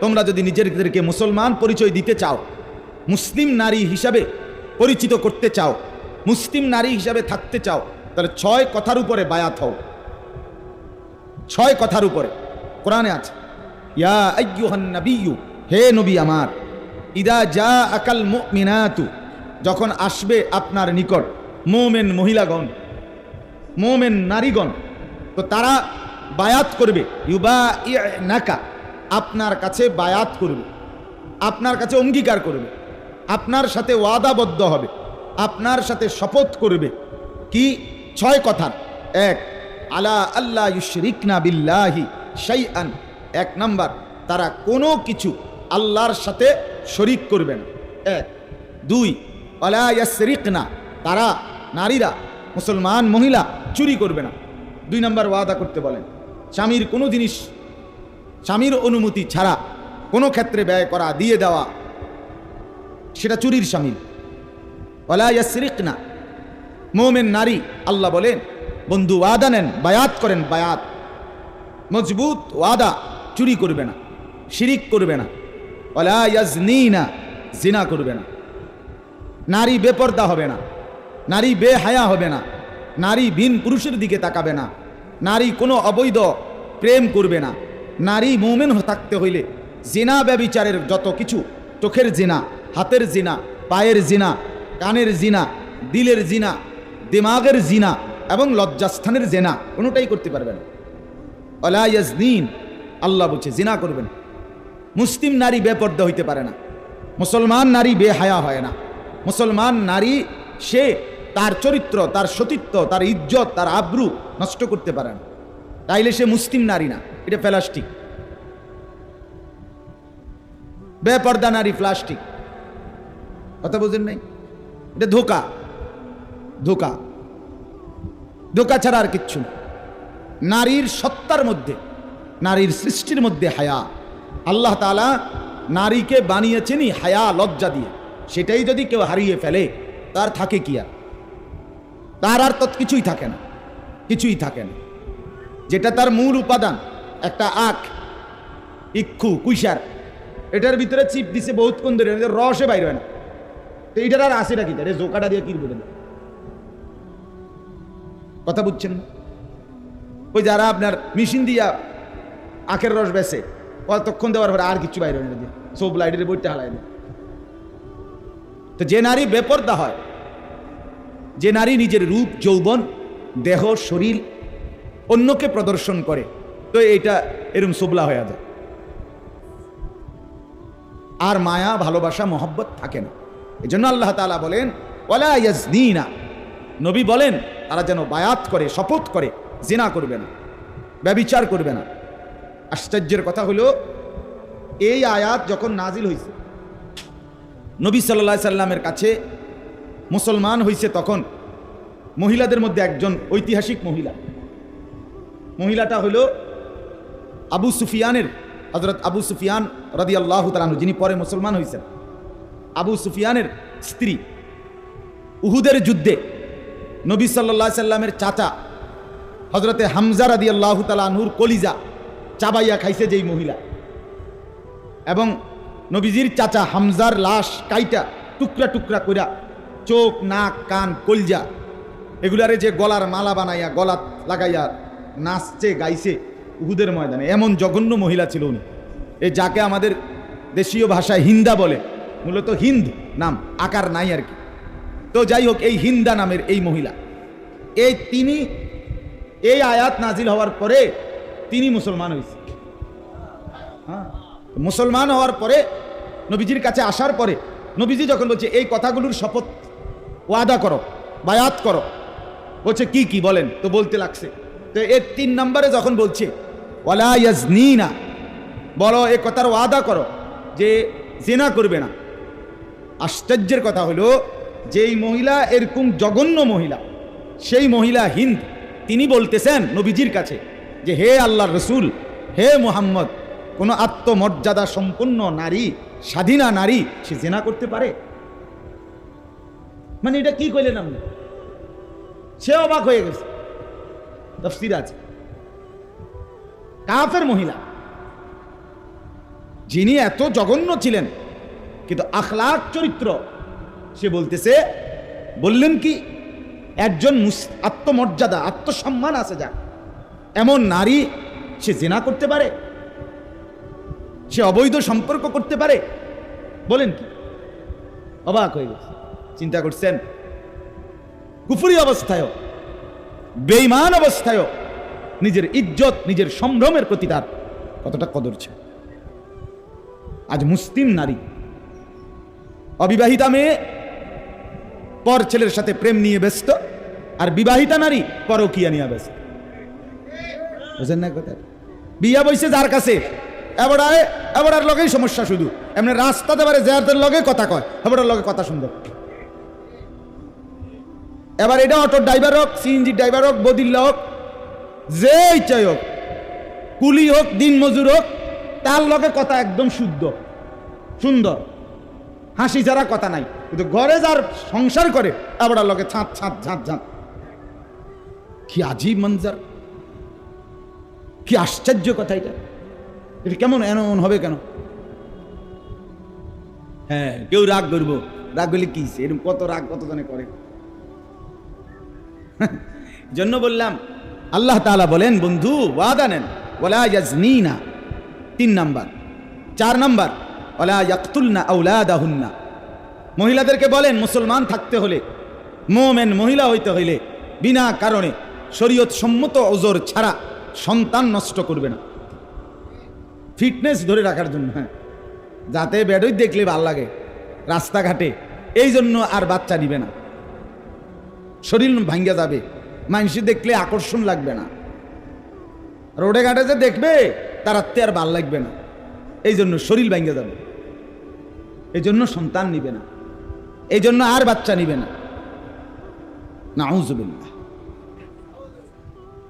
তোমরা যদি নিজেদেরকে মুসলমান পরিচয় দিতে চাও, মুসলিম নারী হিসাবে পরিচিত করতে চাও, মুসলিম নারী হিসাবে থাকতে চাও, তাহলে ছয় কথার উপরে বায়াত হও। ছয় কথার উপরে। কোরআনে আছে, ইয়া হে নবী আমার, ইদা যা আকাল মুমিনাতু যখন আসবে আপনার নিকট মোমেন মহিলাগণ, মোমেন নারীগণ, তো তারা বায়াত করবে ইউবা নাকা আপনার কাছে বায়াত করবে, আপনার কাছে অঙ্গীকার করবে, আপনার সাথে ওয়াদাবদ্ধ হবে, আপনার সাথে শপথ করবে। কি? ছয় কথার এক, আলা আল্লাহ ইউশরিকনা বিল্লাহি শাইআন। এক নাম্বার, তারা কোনো কিছু আল্লাহর সাথে শরিক করবে না। এক, দুই, আলা ইয়াসরিকনা, তারা নারীরা, মুসলমান মহিলা চুরি করবে না। দুই নাম্বার, ওয়াদা করতে বলেন। স্বামীর কোনো জিনিস স্বামীর অনুমতি ছাড়া কোনো ক্ষেত্রে ব্যয় করা, দিয়ে দেওয়া, সেটা চুরির স্বামী ওলাইয়াসরিক না মোমেন নারী, আল্লাহ বলেন, বন্ধু ওয়াদা নেন, বায়াত করেন, বায়াত। মজবুত ওয়াদা চুরি করবে না, শিরিক করবে না। ওলাইয়াজনি না জিনা করবে না। নারী বেপর্দা হবে না, নারী বেহায়া হবে না, নারী ভিন পুরুষের দিকে তাকাবে না, নারী কোনো অবৈধ প্রেম করবে না। নারী মোমেন থাকতে হইলে জেনা ব্যবিচারের যত কিছু, চোখের জিনা, হাতের জিনা, পায়ের জিনা, কানের জিনা, দিলের জিনা, দিমাগের জিনা এবং লজ্জাস্থানের জেনা, কোনোটাই করতে পারবে না। অলাইয়াজদিন আল্লাহ বলছে, জিনা করবেন। মুসলিম নারী বেপর্দা হইতে পারে না। মুসলমান নারী বেহায়া হয় না। মুসলমান নারী, সে তার চরিত্র, তার সতীত্ব, তার ইজ্জত, তার আব্রু নষ্ট করতে পারে না। তাইলে সে মুসলিম নারী না। এটা প্লাস্টিক। বেপর্দা নারী প্লাস্টিক। কথা বুঝেন নাই? এটা ধোকা। ধোকা। ধোকা ছাড়া আর কিচ্ছু নারীর সত্তার মধ্যে, নারীর সৃষ্টির মধ্যে হায়া। আল্লাহ তালা নারীকে বানিয়েছেনই হায়া, লজ্জা দিয়ে। সেটাই যদি কেউ হারিয়ে ফেলে, তার থাকে কি আর? তার আর তো কিছুই থাকে না। কিছুই থাকে না। যেটা তার মূল উপাদান। একটা আখ, ইক্ষু কুইসার এটার ভিতরে চিপ দিছে বহুত কোন ধরে রসে বাইর হয় না। তো এটার আর আসে নাকি? তাহলে জোকাটা দিয়ে কি বলেন? কথা বুঝছেন? ওই যারা আপনার মেশিন দিয়া আখের রস বেছে কতক্ষণ দেওয়ার পরে আর কিছু বাইরে না দিয়ে সব লাইটের বইটা হালায় না তো যে নারী বেপর্দা হয়, যে নারী নিজের রূপ, যৌবন, দেহ, শরীর, অন্যকে প্রদর্শন করে তো এইটা এরম সোবলা হয়ে যায়। আর মায়া, ভালোবাসা, মহব্বত থাকে না। এই জন্য আল্লাহ তালা বলেন ওলা নবী বলেন, তারা যেন বায়াত করে, শপথ করে, জিনা করবে না, ব্যবিচার করবে না। আশ্চর্যের কথা হলো, এই আয়াত যখন নাজিল হয়েছে নবী সাল্লা সাল্লামের কাছে মুসলমান হয়েছে তখন, মহিলাদের মধ্যে একজন ঐতিহাসিক মহিলা। মহিলাটা হলো আবু সুফিয়ানের হজরত আবু সুফিয়ান রাদি আল্লাহ তালানু যিনি পরে মুসলমান হয়েছেন আবু সুফিয়ানের স্ত্রী উহুদের যুদ্ধে নবী সাল্লা সাল্লামের চাচা হজরতে হামজা রাদি আল্লাহ তালানুর কলিজা চাবাইয়া খাইছে যেই মহিলা। এবং নবীজির চাচা হামজার লাশ কাইটা টুকরা টুকরা কইরা চোখ, নাক, কান, কলজা এগুলারে যে গলার মালা বানাইয়া গলা লাগাইয়া নাচছে, গাইছে উহুদের ময়দানে। এমন জঘন্য মহিলা ছিল উনি। এই যাকে আমাদের দেশীয় ভাষায় হিন্দা বলে, মূলত হিন্দ নাম, আকার নাই আর কি। তো যাই হোক, এই হিন্দা নামের এই মহিলা। এই তিনি, এই আয়াত নাজিল হওয়ার পরে তিনি মুসলমান হয়েছে হ্যাঁ? মুসলমান হওয়ার পরে নবীজির কাছে আসার পরে নবীজি যখন বলছে, এই কথাগুলোর শপথ ওয়াদা করো, বায়াত করো। বলছে, কি কি বলেন? তো বলতে লাগছে। তো এর তিন নম্বরে যখন বলছে ওয়ালা ইয়াজনিনা। বলো, এ কথার ওয়াদা করো যে জেনা করবে না। আশ্চর্যের কথা হলো, যেই মহিলা এরকম জঘন্য মহিলা, সেই মহিলা হিন্দ, তিনি বলতেছেন নবীজির কাছে যে, হে আল্লাহর রসুল, হে মোহাম্মদ, কোনো আত্মমর্যাদা সম্পন্ন নারী, স্বাধীনা নারী, সে জেনা করতে পারে? মানে এটা কি কইলেন আপনি? সে অবাক হয়ে গেছে। তফসির আছে। কাফের মহিলা। যিনি এত জঘন্য ছিলেন, কিন্তু আখলাক চরিত্র, সে বলতেছে, বললেন কি, একজন আত্মমর্যাদা, আত্মসম্মান আছে যা এমন নারী সে জেনা করতে পারে? সে অবৈধ সম্পর্ক করতে পারে? বলেন কি? অবাক হয়ে গেছে। চিন্তা করছেন, কুফুরি অবস্থায়ও বেইমান অবস্থায়ও নিজের ইজ্জত, নিজের সম্ভ্রমের প্রতি তার কতটা কদর ছিল। আজ মুসলিম নারী, অবিবাহিতা মেয়ে, পর ছেলের সাথে প্রেম নিয়ে ব্যস্ত, আর বিবাহিতা নারী পরকিয়া নিয়ে ব্যস্ত। বুঝেন না কথা বিয়া বইছে যার কাছে এবারে এবারের লগেই সমস্যা শুধু। এমনি রাস্তাতে পারে যাদের লগে কথা কয় এবারের লগে কথা সুন্দর এবার এটা অটোর ড্রাইভার হোক, সিএনজি ড্রাইভার হোক, বদিল্লা হোক যে চাই হোক, কুলি হোক, দিন মজুর হোক, তার লগে কথা একদম শুদ্ধ, সুন্দর। হাসি ছাড়া কথা নাই। কিন্তু ঘরে যার সংসার করে আবার লগে ছাঁত ছাঁত ঝাঁত ঝাঁত কি আজীব মঞ্জার। কি আশ্চর্য কথা এটা। এটা কেমন এমন হবে কেন? হ্যাঁ কেউ রাগ করব রাগ করলে কি এরকম কত রাগ কত জনে করে জন্য বললাম আল্লাহ তাআলা বলেন, বন্ধু, ওয়াদা নেন। ওলা ইয়াজনিনা। তিন নাম্বার। চার নাম্বার ওলা ইয়াকতুলনা মহিলাদেরকে বলেন, মুসলমান থাকতে হলে, মোমেন মহিলা হইতে হইলে বিনা কারণে শরীয়ত সম্মত ওজোর ছাড়া সন্তান নষ্ট করবে না। ফিটনেস ধরে রাখার জন্য হ্যাঁ। যাতে বেডই দেখলে ভালো লাগে, রাস্তাঘাটে। এই জন্য আর বাচ্চা নিবে না। শরীর ভাঙ্গা যাবে। মানুষ দেখলে আকর্ষণ লাগবে না। রোডে ঘাটে যে দেখবে, তার আত্মীয় আর ভালো লাগবে না। এই জন্য শরীর ভাঙ্গা যাবে। এই জন্য সন্তান নিবে না। এই জন্য আর বাচ্চা নিবে না।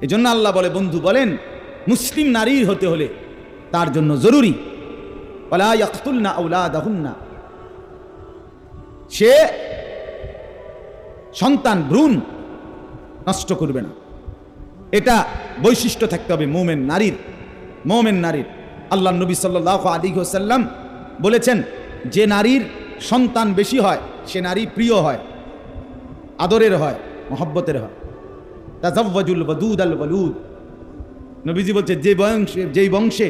এই জন্য আল্লাহ বলে, বন্ধু বলেন, মুসলিম নারী হতে হলে তার জন্য জরুরি। সে সন্তান ভ্রূণ নষ্ট করবে না। এটা বৈশিষ্ট্য থাকতে হবে মোমেন নারীর মোমেন নারীর। আল্লাহ নবী সাল্লাহ আলী হোসাল্লাম বলেছেন, যে নারীর সন্তান বেশি হয়, সে নারী প্রিয় হয়, আদরের হয়, মহব্বতের হয়। তাজাওয়াজুল বদুদ আল বলুদ নবীজি বলছে, যে বংশে, যেই বংশে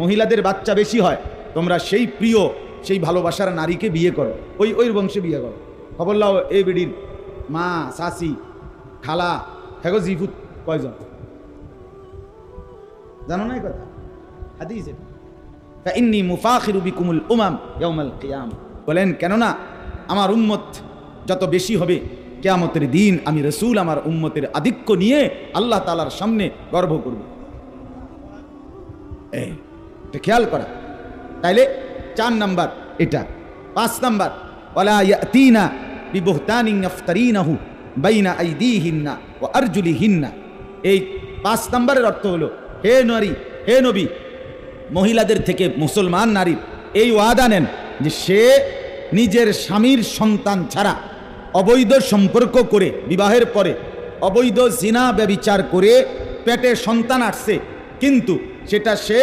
মহিলাদের বাচ্চা বেশি হয়, তোমরা সেই প্রিয়, সেই ভালোবাসার নারীকে বিয়ে করো। ওই ওই বংশে বিয়ে করো। খবর লাও এই বেডির মা শাসি খালা হ্যাগো জিফুত কয়জন? জানো না কথা? হাদিস। ইন্নি মুফাখিরু বিকুমুল উমাম ইয়াউমাল কিয়াম। বলেন, কেননা আমার উম্মত যত বেশি হবে, কেয়ামতের দিন আমি রসুল আমার উম্মতের আধিক্য নিয়ে আল্লাহ তালার সামনে গর্ব করব। এটা খেয়াল করা। তাইলে চার নাম্বার এটা। পাঁচ নাম্বার, ওয়ালা ইয়াতিনা বিবহতানিন ইফতারিনাহু বাইনা আইদিহিন্না ওয়া আরজুলিহিন্না। এই পাঁচ নাম্বারের অর্থ হলো, হে নারী, হে নবী, মহিলাদের থেকে মুসলমান নারীর এই ওয়াদা নেন যে সে নিজের স্বামীর সন্তান ছাড়া অবৈধ সম্পর্ক করে বিবাহের পরে অবৈধ জিনা ব্যবিচার করে পেটে সন্তান আসছে, কিন্তু সেটা সে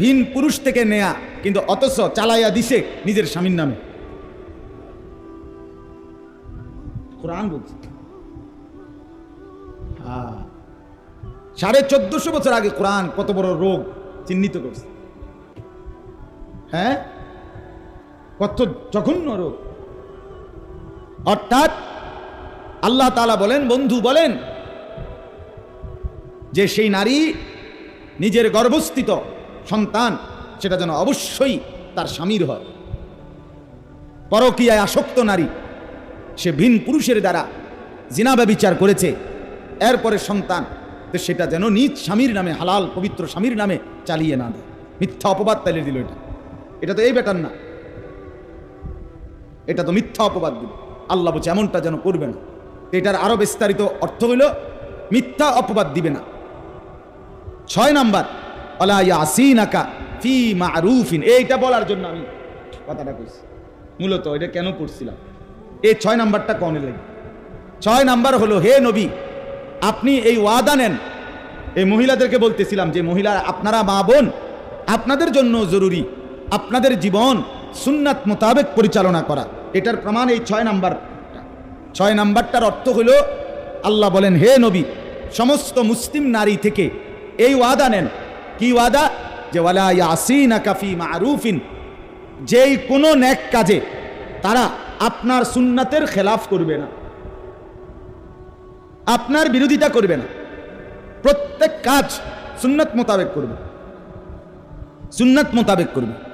ভিন পুরুষ থেকে নেয়া, কিন্তু অথচ চালাইয়া দিছে নিজের স্বামীর নামে। কোরআন বলছে। সাড়ে চোদ্দশো বছর আগে কোরআন কত বড় রোগ চিহ্নিত করছে। হ্যাঁ? কত জঘন্য রোগ। অর্থাৎ আল্লাহ তালা বলেন, বন্ধু বলেন, যে সেই নারী নিজের গর্ভস্থিত সন্তান, সেটা যেন অবশ্যই তার স্বামীর হয়। পরকীয়ায় আসক্ত নারী, সে ভিন পুরুষের দ্বারা জিনাবা বিচার করেছে। এরপরে সন্তান, তো সেটা যেন নিজ স্বামীর নামে, হালাল, পবিত্র স্বামীর নামে চালিয়ে না দেয়। মিথ্যা অপবাদ তাইলে দিল এটা। এটা তো এই বেটার না। এটা তো মিথ্যা অপবাদ দিল। আল্লাহ বলছে, এমনটা যেন করবে না। এটার আরও বিস্তারিত অর্থ হইল, মিথ্যা অপবাদ দিবে না। ছয় নাম্বার আকা ফি মারুফিন। এইটা বলার জন্য আমি কথাটা কইছি। মূলত এটা কেন পড়ছিলাম? এই ছয় নাম্বারটা কনে লাগে ছয় নাম্বার হলো, হে নবী আপনি এই ওয়াদা নেন। এই মহিলাদেরকে বলতেছিলাম যে, মহিলা, আপনারা মা বোন, আপনাদের জন্য জরুরি আপনাদের জীবন সুন্নাত মোতাবেক পরিচালনা করা। এটার প্রমাণ এই ছয় নাম্বার। ছয় নাম্বারটার অর্থ হইল আল্লাহ বলেন, হে নবী, সমস্ত মুসলিম নারী থেকে এই ওয়াদা নেন। কি ওয়াদা? যে, ওয়ালা ইয়াসিনা কাফি মারুফিন। যেই কোনো ন্যাক কাজে তারা আপনার সুন্নাতের খেলাফ করবে না। আপনার বিরোধিতা করবে না। প্রত্যেক কাজ সুন্নাত মোতাবেক করবে। সুন্নাত মোতাবেক করবে।